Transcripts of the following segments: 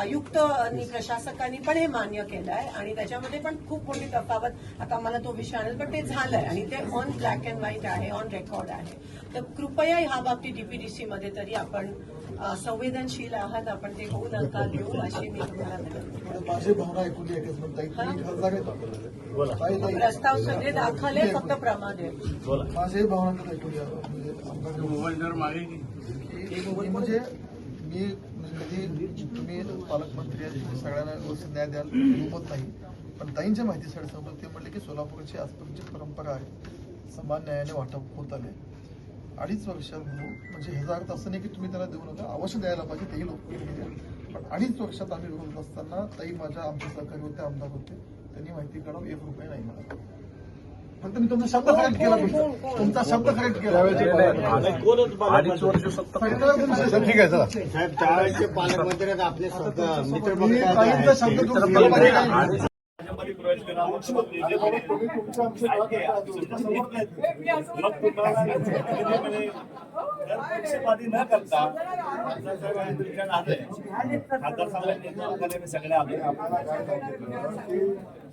आयुक्त आणि प्रशासकांनी पण हे मान्य केलं आहे आणि त्याच्यामध्ये पण खूप मोठी तफावत. आता मला तो विषय आणेल पण ते झालंय आणि ते ऑन ब्लॅक अँड व्हाईट आहे ऑन रेकॉर्ड आहे. तर कृपया ह्या बाबतीत डीपीडीसी मध्ये तरी आपण संवेदनशील आहात आपण ते होऊ नका देऊ अशी मी तुम्हाला. माझी भावना ऐकून. प्रस्ताव सगळे दाखल आहे फक्त प्रमाण आहे. माझी भावना ऐकून म्हणजे आमदार मोबाईल जर मागे की की मी म्हणजे मी तुम्ही पालकमंत्री आहे सगळ्यांना व्यवस्थित न्याय द्याल होत नाही. पण ताईंच्या माहितीसाठी सांगतो ते म्हटले की सोलापूरची आजपर्यंतची परंपरा आहे. समान न्यायाने वाटप होत आले. अडीच वर्षात म्हणजे ह्याचा अर्थ असं नाही की तुम्ही त्याला देऊ नका अवश्य द्यायला पाहिजे तेही लोक पण अडीच वर्षात आम्ही विरोध असताना ताई माझ्या आमचे सहकारी होते आमदार होते. त्यांनी माहिती काढावं एक रुपये नाही मला. फक्त मी तुमचा शब्द करेक्ट केला फक्त. तुमचा. शब्द करेक्ट केला. ठीक आहे चला. साहेब त्यावेळेचे पालकमंत्री आहेत आपले स्वतः मित्र मी ताईंचा शब्द पक्षपाती न करता खासदार साहेबांनी सगळे आले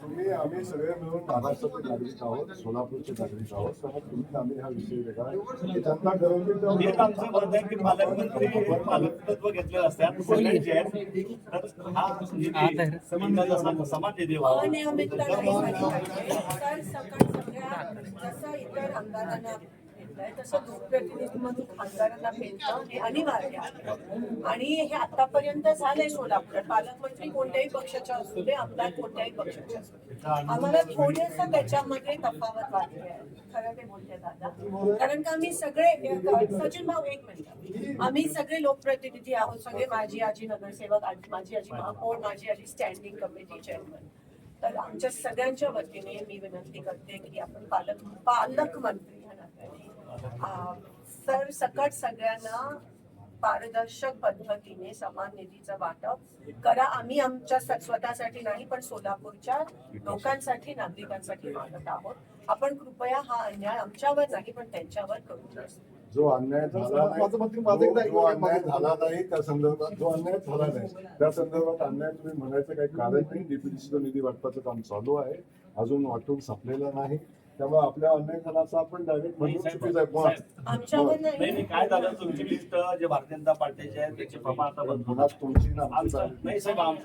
तुम्ही आम्ही सगळे मिळून महाराष्ट्राचे नागरिक आहोत सोलापूरचे नागरिक आहोत त्यामुळे तुम्ही आम्ही हा विषय वेगळा की जनता ठरवली आमचं मत आहे की पालकमंत्री पालकत्व घेतलेलं असतात सगळ्यांचे आहेत तर हा निधी समाजाचा सम- समान निधी व्हावा सगळ्या जसं इतर आमदारांना भेटलंय तसं लोकप्रतिनिधीमधून खासदारांना भेटणं हे अनिवार्य आहे. आणि हे आतापर्यंत झालंय सोलापुरात. पालकमंत्री कोणत्याही पक्षाच्या असू दे आमदार कोणत्याही पक्षाचे असू दे. आम्हाला थोडस त्याच्यामध्ये तफावत वाटली आहे. खरं ते बोलते दादा. कारण का आम्ही सगळे सचिन भाऊ एक मिनिट. आम्ही सगळे लोकप्रतिनिधी आहोत सगळे माझी आजी नगरसेवक माझी आजी महापौर माझी आजी स्टँडिंग कमिटी चेअरमन तर आमच्या सगळ्यांच्या वतीने मी विनंती करते की आपण पालक पालकमंत्री ह्या नात्याने अं, सरसकट सगळ्यांना पारदर्शक पद्धतीने समान निधीचं वाटप करा. आम्ही आमच्या स्वतःसाठी नाही पण सोलापूरच्या लोकांसाठी नागरिकांसाठी मागत आहोत. आपण कृपया हा अन्याय आमच्यावर नाही पण त्यांच्यावर करू. नये जो अन्याय झाला नाही जो-. अन्याय झाला नाही त्या संदर्भात जो अन्याय झाला नाही त्या संदर्भात अन्याय तुम्ही म्हणायचं काही कारण नाही. डीपीडीसीचा निधी वाटपाचं काम चालू आहे. अजून वाटून संपलेलं नाही. त्यामुळे आपल्या झाला असं आपण डायरेक्ट म्हणून चुकीचं आहे पण आमच्यावर नाही नाही नाही काय झालं? तुमची लिस्ट जे भारतीय जनता पार्टीचे आहेत त्याची फमा आता बंद पुन्हा तुमची ना आमची आमचं झाली. नाही साहेब आम-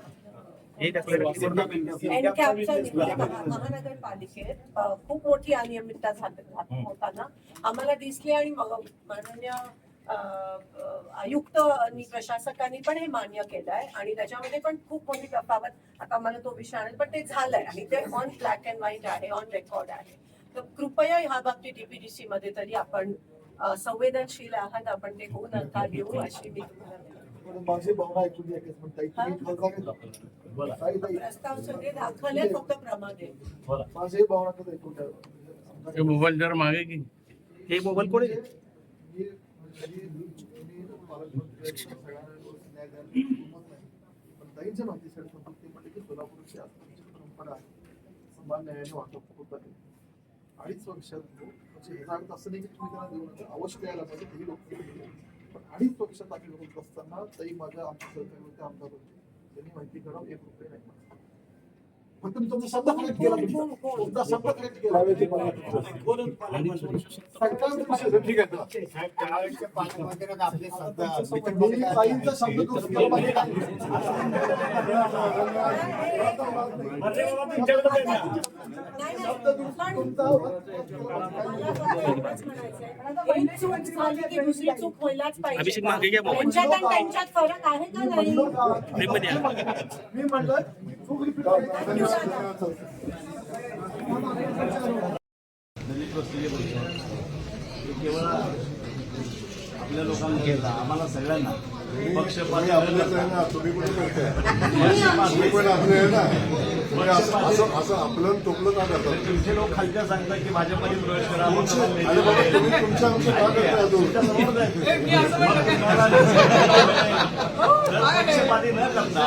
एनकॅपच्या निधीने महा- महानगरपालिकेत अ, खूप मोठी अनियमितता होताना आम्हाला दिसली आणि मग माननीय अ, अ, आयुक्त आणि प्रशासकांनी पण हे मान्य केलं आहे आणि त्याच्यामध्ये पण खूप मोठी तफावत आता मला तो विषय आणेल पण ते झालंय आणि ते ऑन ब्लॅक अँड व्हाईट आहे ऑन रेकॉर्ड आहे. तर कृपया ह्या बाबतीत डीपीडीसी मध्ये तरी आपण संवेदनशील आहात आपण ते होऊ नका देऊ अशी मी. प्रस्ताव सगळे दाखल आहे फक्त प्रमाण. मोबाईल जर मागे की हे मोबाईल कोणी मी कधी तुम्ही पालकमंत्री आहेत, सगळ्यांना व्यवस्थित न्याय द्याल दुमत नाही. पण ताईंच्या माहितीसाठी सांगतो ते म्हणले की सोलापूरची आजपर्यंतची परंपरा समान न्यायाने वाटप होत आहे. अडीच वर्षात म्हणजे ह्याचा अर्थ असं नाही की तुम्ही त्यांना देऊ नका अवश्य द्यायला पाहिजे तेही लोक पण अडीच वर्षात आम्ही होत असताना तरी माझ्या आमच्या सहकारी होते आमदार होते. त्यांनी माहिती करावं एक रुपये नाही फक्त मी तुमचा शब्द करेक्ट केला तुमचा शब्द केला सगळ्यांचा. ठीक आहे ताईंचा शब्द पाहिजे का? एक चूक झाली की दुसरी चूक व्हायलाच पाहिजे अभिषेक मागे घ्या मोबाईल. त्यांच्यात आणि त्यांच्यात फरक आहे का नाही. मी म्हणलं दलित वस्तीचे पैसे हे केवळ आपल्या लोकांना घेता आम्हाला सगळ्यांना. पण आपले टोपलं का करतात तुमचे लोक खालच्या सांगतात की? भाजपमध्ये प्रवेश करा तुमच्या आमच्या का? करताय पक्षपाती न करता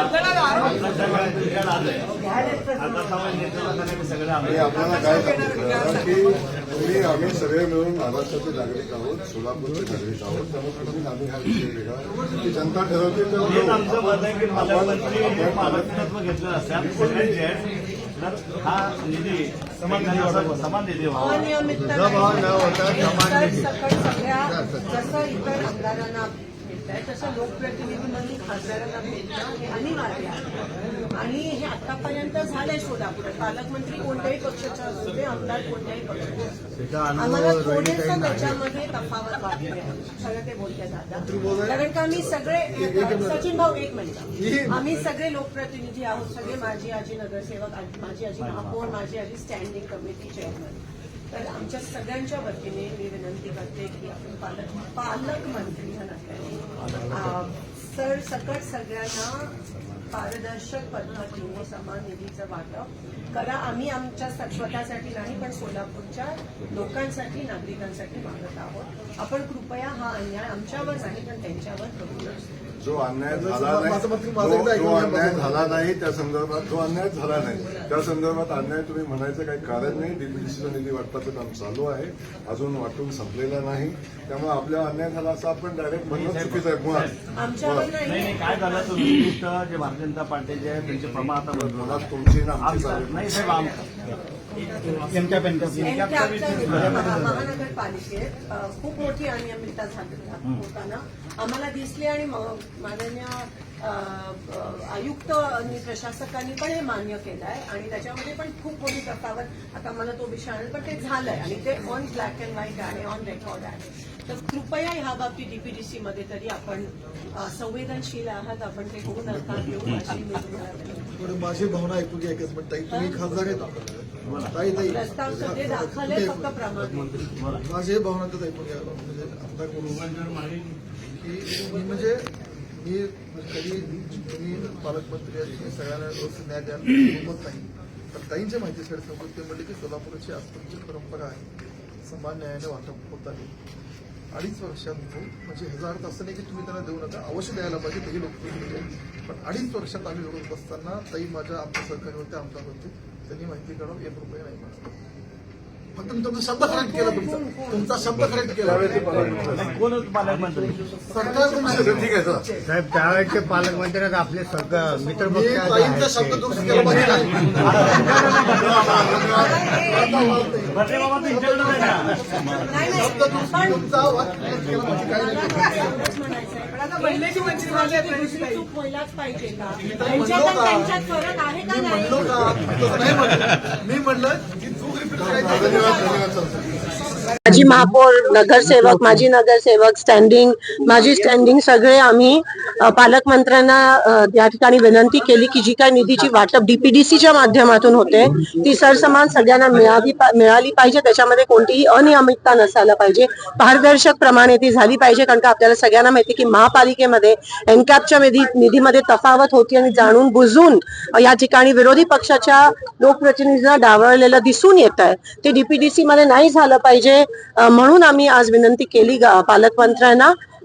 आम्ही सगळे आणि आलोय आपल्याला काय सांगितलं की तुम्ही आम्ही सगळे मिळून महाराष्ट्राचे नागरिक आहोत सोलापूरचे नागरिक आहोत त्यामुळे तुम्ही आम्ही हा विषय वेगळा ती जनता ठरवते हेच तेव्हा आमचं मत आहे की पालकमंत्री हे पालकत्व घेतलं असतात आहेत. तर हा निधी समान समान निधी व्हावा न होता. समान जसं इतर आमदारांना तसं लोकप्रतिनिधी म्हणून खासदारांना भेटणं हे अनिवार्य आहे. आणि हे आतापर्यंत झालंय सोलापुरात पालकमंत्री कोणत्याही पक्षाचे असू दे आमदार कोणत्याही पक्षाचे आम्हाला थोडंसं आहे. त्याच्यामध्ये तफावत वाटते. सगळं ते बोलते दादा. कारण का आम्ही सगळे सचिन भाऊ एक मिनिट. आम्ही सगळे लोकप्रतिनिधी आहोत. सगळे माझी आजी नगरसेवक माझी आजी महापौर माझी आजी स्टँडिंग कमिटी चेअरमन तर आमच्या सगळ्यांच्या वतीने मी विनंती करते की आपण पालक पालकमंत्री या नात्याने अं, सरसकट सगळ्यांना पारदर्शक पद्धतीने समान निधीचं वाटप करा. आम्ही आमच्या स्वतःसाठी नाही पण सोलापूरच्या लोकांसाठी नागरिकांसाठी मागत आहोत. आपण कृपया हा अन्याय आमच्यावर नाही पण त्यांच्यावर करू नये जो अन्याय झाला नाही जो अन्याय. झाला नाही त्या संदर्भात जो अन्याय झाला नाही त्या संदर्भात अन्याय तुम्ही म्हणायचं काही कारण नाही. डीपीडीसीचा निधी वाटपाचं काम चालू आहे. अजून वाटून संपलेलं नाही. त्यामुळे आपल्या अन्याय झाला असं आपण डायरेक्ट म्हणणं चुकीचं आहे. मुळात काय झालं? विशिष्ट जे भारतीय जनता पार्टीचे आहे त्यांचे प्रमाण आता तुमची ना आमची महानगरपालिकेत खूप मोठी अनियमितता झाली होताना आम्हाला दिसली आणि माननीय आयुक्त आणि प्रशासकांनी पण हे मान्य केलं आहे आणि त्याच्यामध्ये पण खूप मोठी तफावत. आता मला तो विषय आणेल पण ते झालंय आणि ते ऑन ब्लॅक अँड व्हाईट आहे ऑन रेकॉर्ड आहे. तर कृपया ह्या बाबतीत डीपीडीसी मध्ये तरी आपण संवेदनशील आहात आपण ते होऊ नका घेऊ अशी मी तुम्हाला विनंती थोडी माझी भावना ऐकू घ्या एकच मिनिट. ताई तुम्ही खासदार आहेत ताई ताई. प्रस्ताव सध्या दाखल आहे फक्त प्रमाण. माझी भावना तर ऐकून घ्या. म्हणजे मी म्हणजे मी कधी मी पालकमंत्री मी सगळ्यांना रोज न्याय द्यायला हिंमत नाही. पण ताईंच्या माहितीसाठी सांगतो ते म्हणजे की सोलापूरची आजपर्यंतची परंपरा आहे. समान न्यायाने वाटप होत आहे. अडीच वर्षात म्हणजे ह्याचा अर्थ असं नाही की तुम्ही त्यांना देऊ नका अवश्य द्यायला पाहिजे तेही लोकप्रतिनिधी आहे. पण अडीच वर्षात आम्ही लोक बसताना ताई माझ्या आमच्या सहकारी होते आमदार होते त्यांनी माहिती काढून एक रुपये नाही मागितला. फक्त मी तुमचा शब्द करेक्ट केला तुमचा. तुमचा शब्द करेक्ट केला. सरकार तुमचे ठीक आहे साहेब त्यावेळेचे पालकमंत्री आपले सगळं मित्र ताईंचा शब्द दुरुस्त केला पाहिजे. चूक व्हायलाच पाहिजे का त्यांच्यात आणि त्यांच्यात फरक आहे का मी नाही म्हणलं मी म्हणलं की चूक रिपीट करायची धन्यवाद माजी महापौर नगरसेवक माजी नगरसेवक स्टँडिंग माजी स्टँडिंग सगळे आम्ही पालकमंत्र्यांना या ठिकाणी विनंती केली की जी काही निधीची वाटप डीपीडीसीच्या माध्यमातून होते ती सरसमान सगळ्यांना मिळावी मिळाली पाहिजे. त्याच्यामध्ये कोणतीही अनियमितता नसायला पाहिजे. पारदर्शक प्रमाणे ती झाली पाहिजे कारण का आपल्याला सगळ्यांना माहिती की महापालिकेमध्ये एनकॅपच्या निधी निधीमध्ये तफावत होती आणि जाणून बुजून या ठिकाणी विरोधी पक्षाच्या लोकप्रतिनिधींना डावळलेलं दिसून येत आहे ते डीपीडीसी मध्ये नाही झालं पाहिजे. म्हणून आम्ही आज विनंती केली पालकमंत्र्यांना